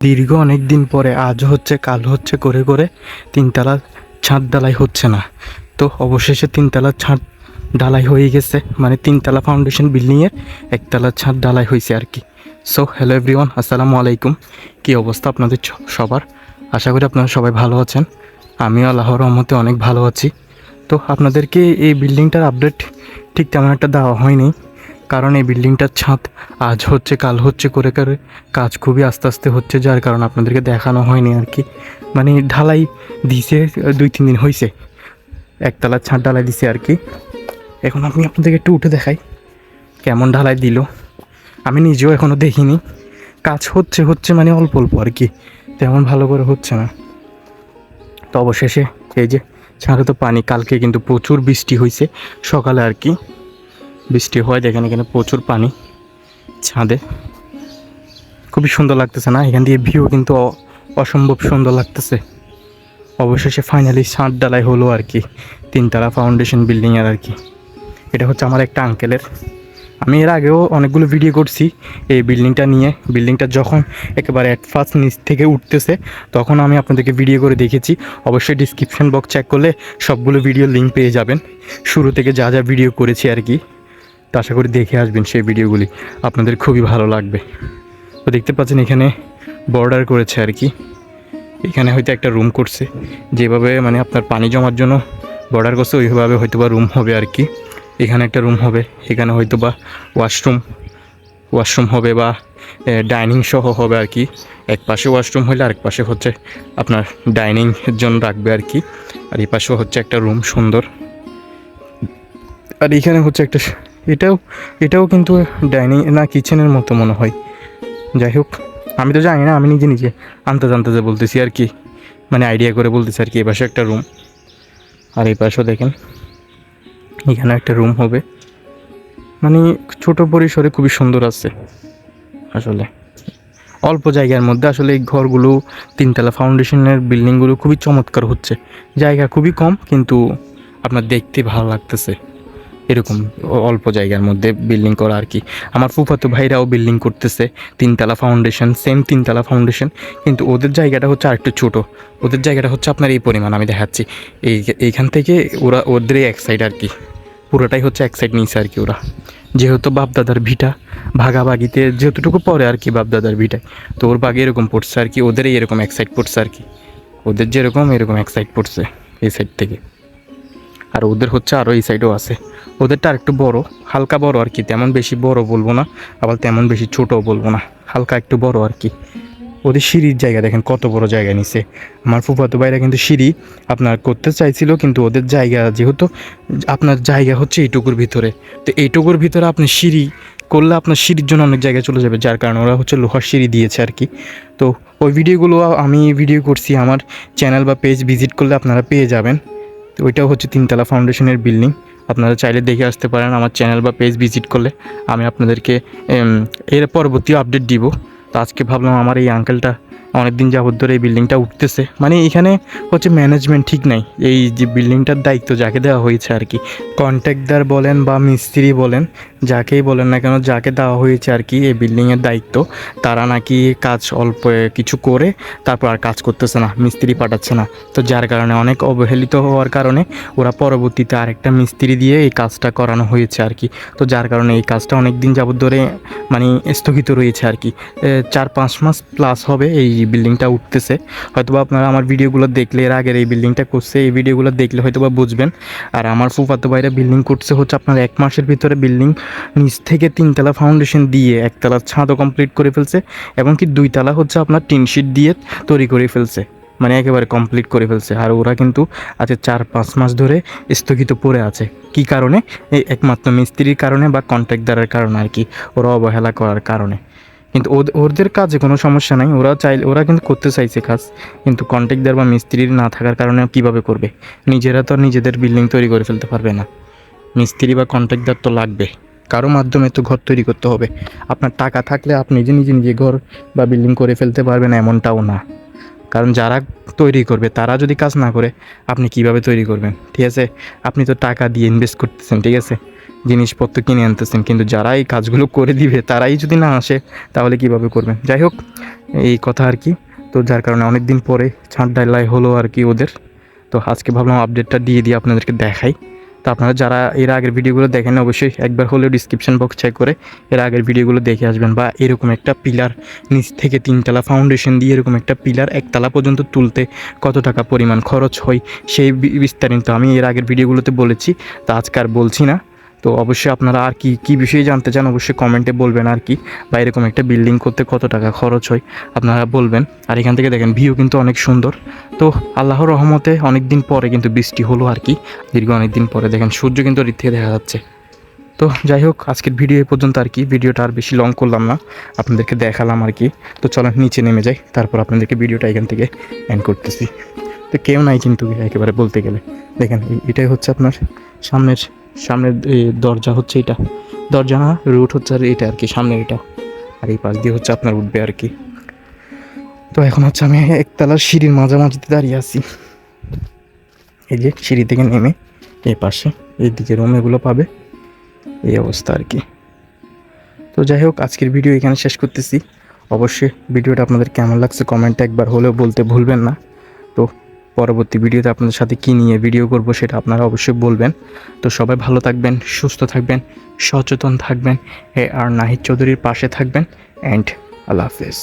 দীর্ঘ অনেক দিন পরে আজ হচ্ছে, কাল হচ্ছে, করে করে তিনতলা ছাদ ডালাই হচ্ছে না। তো অবশেষে তিনতলা ছাদ ডালাই হয়ে গেছে মানে তিনতলা ফাউন্ডেশন বিল্ডিংয়ের একতলা ছাদ ডালাই হয়েছে আর কি। সো হ্যালো এভরিওয়ান আসসালামু আলাইকুম। কী অবস্থা আপনাদের সবার? আশা করি আপনারা সবাই ভালো আছেন। আমিও আল্লাহর রহমতে অনেক ভালো আছি। তো আপনাদেরকে এই বিল্ডিংটার আপডেট ঠিক তেমন একটা দেওয়া হয়নি। কারণ এই বিল্ডিংটার ছাদ আজ হচ্ছে, কাল হচ্ছে করে করে কাজ খুবই আস্তে আস্তে হচ্ছে, যার কারণে আপনাদেরকে দেখানো হয়নি আর কি। মানে ঢালাই দিছে, দুই তিন দিন হয়েছে একতলার ছাদ ঢালাই দিছে আর কি। এখন আমি আপনাদেরকে একটু উঠে দেখাই কেমন ঢালাই দিল। আমি নিজেও এখনও দেখিনি। কাজ হচ্ছে হচ্ছে মানে অল্প অল্প আর কি। তেমন ভালো করে হচ্ছে না। তো অবশেষে এই যে ছাড়ে তো পানি, কালকে কিন্তু প্রচুর বৃষ্টি হয়েছে সকালে আর কি। বৃষ্টি হয় দেখেন এখানে প্রচুর পানি, ছাদে। খুবই সুন্দর লাগতেছে না? এখান দিয়ে ভিউ কিন্তু অসম্ভব সুন্দর লাগতেছে। অবশেষে ফাইনালি ছাদ ডালাই হলো আর কি, তিনতলা ফাউন্ডেশন বিল্ডিংয়ের আর কি। এটা হচ্ছে আমার একটা আঙ্কেলের আমি এর আগেও অনেকগুলো ভিডিও করছি, এই বিল্ডিংটা নিয়ে। বিল্ডিংটা যখন একেবারে অ্যাট ফার্স্ট নিচ থেকে উঠতেছে, তখন আমি আপনাদেরকে ভিডিও করে দেখেছি। অবশ্যই ডিসক্রিপশন বক্স চেক করলে সবগুলো ভিডিও লিঙ্ক পেয়ে যাবেন। শুরু থেকে যা যা ভিডিও করেছি আর কি। তো আশা করি দেখে আসবেন সেই ভিডিওগুলি। আপনাদের খুবই ভালো লাগবে। তো দেখতে পাচ্ছেন এখানে বর্ডার করেছে আর কি। এখানে হয়তো একটা রুম করছে। যেভাবে মানে আপনার পানি জমার জন্য বর্ডার করছে, ওইভাবে হয়তো বা রুম হবে আর কি। এখানে একটা রুম হবে, এখানে হয়তো বা ওয়াশরুম ওয়াশরুম হবে বা ডাইনিং সহ হবে আর কি। এক পাশে ওয়াশরুম হলে আরেক পাশে হচ্ছে আপনার ডাইনিং জন্য রাখবে আর কি। আর এই পাশেও হচ্ছে একটা রুম সুন্দর। আর এখানে হচ্ছে একটা এটাও এটাও কিন্তু ডাইনিং না কিচেনের মতো মনে হয়। যাই হোক, আমি তো জানি না, আমি নিজে নিজে আনতে জানতে যে বলতেছি আর কি। মানে আইডিয়া করে বলতেছি আর কি এই পাশে একটা রুম আর এই পাশেও দেখেন, এখানে একটা রুম হবে। মানে ছোট পরিসরে খুবই সুন্দর আছে। আসলে অল্প জায়গার মধ্যে আসলে এই ঘরগুলো, তিনতলা ফাউন্ডেশনের বিল্ডিংগুলো খুবই চমৎকার হচ্ছে। জায়গা খুবই কম, কিন্তু আপনার দেখতে ভালো লাগতেছে। এরকম অল্প জায়গার মধ্যে বিল্ডিং করা আর কি। আমার ফুফাতো ভাইরাও বিল্ডিং করতেছে, তিনতলা ফাউন্ডেশন সেম তিনতলা ফাউন্ডেশন কিন্তু ওদের জায়গাটা হচ্ছে আরেকটু ছোট। ওদের জায়গাটা হচ্ছে আপনার এই পরিমাণ, আমি দেখাচ্ছি। এই, এইখান থেকে ওরা ওদের এক সাইড আর কি। পুরোটাই হচ্ছে এক সাইড নিয়েছে আর কি ওরা। যেহেতু বাপদাদার ভিটা, ভাগাভাগিতে যেহেতুটুকু পরে আর কি বাপদাদার ভিটায় তো ওর বাগে এরকম পড়ছে আর কি, ওদেরই এরকম এক সাইড পড়ছে আর কি। ওদের যেরকম এরকম এক সাইড পড়ছে এই সাইড থেকে। আর ওদের হচ্ছে আরও এই সাইডও আছে। ওদেরটা আরেকটু বড়, হালকা বড় আর কি, তেমন বেশি বড় বলব না, আবার তেমন বেশি ছোটও বলব না, হালকা একটু বড় আর কি। ওদের সিঁড়ির জায়গা দেখেন, কত বড় জায়গা নিছে। আমার ফুফাতো ভাইরা কিন্তু সিঁড়ি আপনার করতে চাইছিল, কিন্তু ওদের জায়গা যেহেতু, আপনার জায়গা হচ্ছে এইটুকুর ভিতরে। তো এইটুকুর ভিতরে আপনি সিঁড়ি করলে আপনার সিঁড়ির জন্য অনেক জায়গায় চলে যাবে, যার কারণে ওরা হচ্ছে লোহার সিঁড়ি দিয়েছে আর কি। তো ওই ভিডিওগুলো আমি ভিডিও করছি, আমার চ্যানেল বা পেজ ভিজিট করলে আপনারা পেয়ে যাবেন। তো ওইটাও হচ্ছে তিনতলা ফাউন্ডেশনের বিল্ডিং আপনারা চাইলে দেখে আসতে পারেন আমার চ্যানেল বা পেজ ভিজিট করলে। আমি আপনাদেরকে এর পরবর্তী আপডেট দিব। তো আজকে ভাবলাম আমার এই আঙ্কেলটা অনেক দিন যাবত ধরে এই বিল্ডিংটা উঠতেছে। মানে এখানে হচ্ছে ম্যানেজমেন্ট ঠিক নাই। এই যে বিল্ডিংটার দায়িত্ব যাকে দেওয়া হয়েছে আর কি। কন্ট্রাক্টর বলেন বা মিস্ত্রি বলেন, যাকেই বলেন না কেন, যাকে দেওয়া হয়েছে আর কি এই বিল্ডিংয়ের দায়িত্ব, তারা নাকি কাজ অল্প কিছু করে তারপর আর কাজ করতেছে না, মিস্ত্রি পাঠাচ্ছে না। তো যার কারণে অনেক অবহেলিত হওয়ার কারণে ওরা পরবর্তীতে আরেকটা মিস্ত্রি দিয়ে এই কাজটা করানো হয়েছে আর কি। তো যার কারণে এই কাজটা অনেক দিন যাবত ধরে মানে স্থগিত রয়েছে আর কি। চার পাঁচ মাস প্লাস হবে এই বিল্ডিংটা উঠতেছে। হয়তোবা আপনারা আমার ভিডিওগুলো দেখলে, এর আগের এই বিল্ডিংটা করছে, এই ভিডিওগুলো দেখলে হয়তোবা বুঝবেন। আর আমার ফুফাতো ভাইরা বিল্ডিং করছে হচ্ছে আপনার এক মাসের ভিতরে বিল্ডিং নিচ থেকে তিনতলা ফাউন্ডেশন দিয়ে একতলা ছাদও কমপ্লিট করে ফেলছে এবং কি দুইতলা হচ্ছে আপনার টিন শিট দিয়ে তৈরি করে ফেলছে। মানে একেবারে কমপ্লিট করে ফেলছে। আর ওরা কিন্তু আজকে চার পাঁচ মাস ধরে স্থগিত পড়ে আছে। কি কারণে? এই একমাত্র মিস্ত্রির কারণে বা কন্ট্রাক্টদারের কারণে আর কি। ওরা অবহেলা করার কারণে। কিন্তু ওদ- ওদের কাজে কোনো সমস্যা নাই। ওরা চাইলে, ওরা কিন্তু করতে চাইছে কাজ। কিন্তু কন্ট্রাক্টদার বা মিস্ত্রির না থাকার কারণে কীভাবে করবে? নিজেরা তো নিজেদের বিল্ডিং তৈরি করে ফেলতে পারবে না। মিস্ত্রি বা কন্ট্রাক্টদার তো লাগবে। কারও মাধ্যমে তো ঘর তৈরি করতে হবে। আপনার টাকা থাকলে আপনি নিজে নিজে নিজে ঘর বা বিল্ডিং করে ফেলতে পারবেন এমনটাও না। কারণ যারা তৈরি করবে, তারা যদি কাজ না করে, আপনি কীভাবে তৈরি করবেন? ঠিক আছে? আপনি তো টাকা দিয়ে ইনভেস্ট করতেছেন, ঠিক আছে? জিনিসপত্র কিনে আনতেছেন, কিন্তু যারা এই কাজগুলো করে দিবে, তারাই যদি না আসে, তাহলে কীভাবে করবেন? যাই হোক, এই কথা আর কি। তো যার কারণে অনেক দিন পরে ছাদ ডালাই হলো আর কি ওদের। তো আজকে ভাবলাম আপডেটটা দিয়ে দিয়ে আপনাদেরকে দেখাই। তো আপনারা যারা এর আগের ভিডিওগুলো দেখেন, অবশ্যই একবার হলেও ডিসক্রিপশন বক্স চেক করে এর আগের ভিডিওগুলো দেখে আসবেন বা এরকম একটা পিলার নিচ থেকে তিনতলা ফাউন্ডেশন দিয়ে এরকম একটা পিলার একতলা পর্যন্ত তুলতে কত টাকা পরিমাণ খরচ হয়, সেই বিস্তারিত আমি এর আগের ভিডিওগুলোতে বলেছি। তা আজকে আর বলছি না। তো অবশ্যই আপনারা আর কি, কী বিষয়ে জানতে চান অবশ্যই কমেন্টে বলবেন আর কি। বা এরকম একটা বিল্ডিং করতে কত টাকা খরচ হয় আপনারা বলবেন। আর এখান থেকে দেখেন ভিউ কিন্তু অনেক সুন্দর। তো আল্লাহর রহমতে অনেক দিন পরে কিন্তু বৃষ্টি হলো আর কি। দীর্ঘ অনেক দিন পরে দেখেন সূর্য কিন্তু ওর থেকে দেখা যাচ্ছে। তো যাই হোক, আজকের ভিডিও এ পর্যন্ত আর কি। ভিডিওটা আর বেশি লং করলাম না। আপনাদেরকে দেখালাম আর কি। তো চলেন নিচে নেমে যাই। তারপর আপনাদেরকে ভিডিওটা এখান থেকে এন্ড করতেছি। তো কেউ নাই কিন্তু একেবারে বলতে গেলে। দেখেন এটাই হচ্ছে আপনার সামনের সামনের দরজা হচ্ছে এটা। দরজা না রুট হচ্ছে আর এটা আর কি সামনের এটা। আর এই পাশ দিয়ে হচ্ছে আপনার উঠবে আর কি তো এখন হচ্ছে আমি একতলার সিঁড়ির মাঝামাঝিতে দাঁড়িয়ে আছি। এই যে সিঁড়ি থেকে নেমে এই পাশে এইদিকে রুম এগুলো পাবে। এই অবস্থা আর কি তো যাই হোক, আজকের ভিডিও এখানে শেষ করতেছি। অবশ্যই ভিডিওটা আপনাদের কেমন লাগছে কমেন্টে একবার হলেও বলতে ভুলবেন না। তো পরবর্তী ভিডিওতে আপনাদের সাথে কি নিয়ে ভিডিও করব সেটা আপনারা অবশ্যই বলবেন। তো সবাই ভালো থাকবেন, সুস্থ থাকবেন, সচেতন থাকবেন। এ আর নাহিদ চৌধুরীর পাশে থাকবেন। অ্যান্ড আল্লাহ হাফেজ।